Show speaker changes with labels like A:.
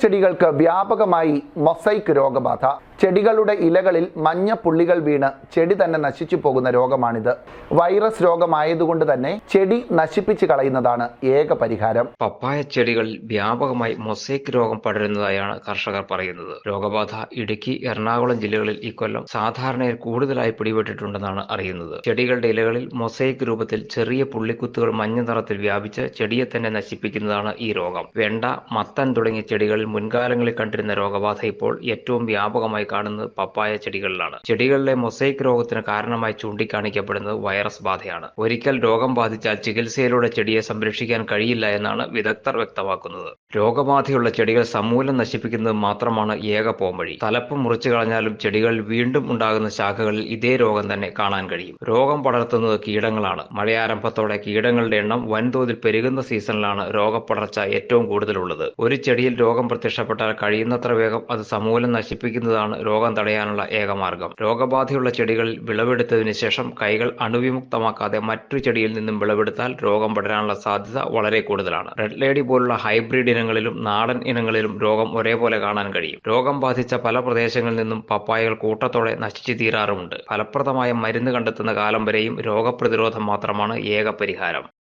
A: ചെടികൾക്ക് വ്യാപകമായി മൊസൈക്ക് രോഗബാധ. ചെടികളുടെ ഇലകളിൽ മഞ്ഞ പുള്ളികൾ വീണ് ചെടി തന്നെ നശിച്ചു പോകുന്ന രോഗമാണിത്. വൈറസ് രോഗമായതുകൊണ്ട് തന്നെ ചെടി നശിപ്പിച്ച് കളയുന്നതാണ് ഏക പരിഹാരം.
B: പപ്പായ ചെടികളിൽ വ്യാപകമായി മൊസൈക്ക് രോഗം പടരുന്നതായാണ് കർഷകർ പറയുന്നത്. രോഗബാധ ഇടുക്കി എറണാകുളം ജില്ലകളിൽ ഇക്കൊല്ലം സാധാരണയിൽ കൂടുതലായി പിടിപെട്ടിട്ടുണ്ടെന്നാണ് അറിയുന്നത്. ചെടികളുടെ ഇലകളിൽ മൊസൈക്ക് രൂപത്തിൽ ചെറിയ പുള്ളിക്കുത്തുകൾ മഞ്ഞ നിറത്തിൽ വ്യാപിച്ച് ചെടിയെ തന്നെ നശിപ്പിക്കുന്നതാണ് ഈ രോഗം. വെണ്ട മത്തൻ തുടങ്ങിയ ചെടികളിൽ മുൻകാലങ്ങളിൽ കണ്ടിരുന്ന രോഗബാധ ഇപ്പോൾ ഏറ്റവും വ്യാപകമായി കാണുന്നത് പപ്പായ ചെടികളിലാണ്. ചെടികളിലെ മൊസൈക്ക് രോഗത്തിന് കാരണമായി ചൂണ്ടിക്കാണിക്കപ്പെടുന്നത് വൈറസ് ബാധയാണ്. ഒരിക്കൽ രോഗം ബാധിച്ചാൽ ചികിത്സയിലൂടെ ചെടിയെ സംരക്ഷിക്കാൻ കഴിയില്ല എന്നാണ് വിദഗ്ധർ വ്യക്തമാക്കുന്നത്. രോഗബാധയുള്ള ചെടികൾ സമൂലം നശിപ്പിക്കുന്നത് മാത്രമാണ് ഏക പോംവഴി. തലപ്പ് മുറിച്ചു കളഞ്ഞാലും ചെടികളിൽ വീണ്ടും ഉണ്ടാകുന്ന ശാഖകളിൽ ഇതേ രോഗം തന്നെ കാണാൻ കഴിയും. രോഗം പടർത്തുന്നത് കീടങ്ങളാണ്. മഴയാരംഭത്തോടെ കീടങ്ങളുടെ എണ്ണം വൻതോതിൽ പെരുകുന്ന സീസണിലാണ് രോഗപ്പടർച്ച ഏറ്റവും കൂടുതലുള്ളത്. ഒരു ചെടിയിൽ രോഗം പ്രത്യക്ഷപ്പെട്ടാൽ കഴിയുന്നത്ര വേഗം അത് സമൂലം നശിപ്പിക്കുന്നതാണ് രോഗം തടയാനുള്ള ഏകമാർഗം. രോഗബാധയുള്ള ചെടികളിൽ വിളവെടുത്തതിന് ശേഷം കൈകൾ അണുവിമുക്തമാക്കാതെ മറ്റു ചെടിയിൽ നിന്നും വിളവെടുത്താൽ രോഗം പടരാനുള്ള സാധ്യത വളരെ കൂടുതലാണ്. റെഡ് ലേഡി പോലുള്ള ഹൈബ്രിഡ് ഇനങ്ങളിലും നാടൻ ഇനങ്ങളിലും രോഗം ഒരേപോലെ കാണാൻ കഴിയും. രോഗം ബാധിച്ച പല പ്രദേശങ്ങളിൽ നിന്നും പപ്പായകൾ കൂട്ടത്തോടെ നശിച്ചു തീരാറുമുണ്ട്. ഫലപ്രദമായ മരുന്ന് കണ്ടെത്തുന്ന കാലം വരെയും രോഗപ്രതിരോധം മാത്രമാണ് ഏക പരിഹാരം.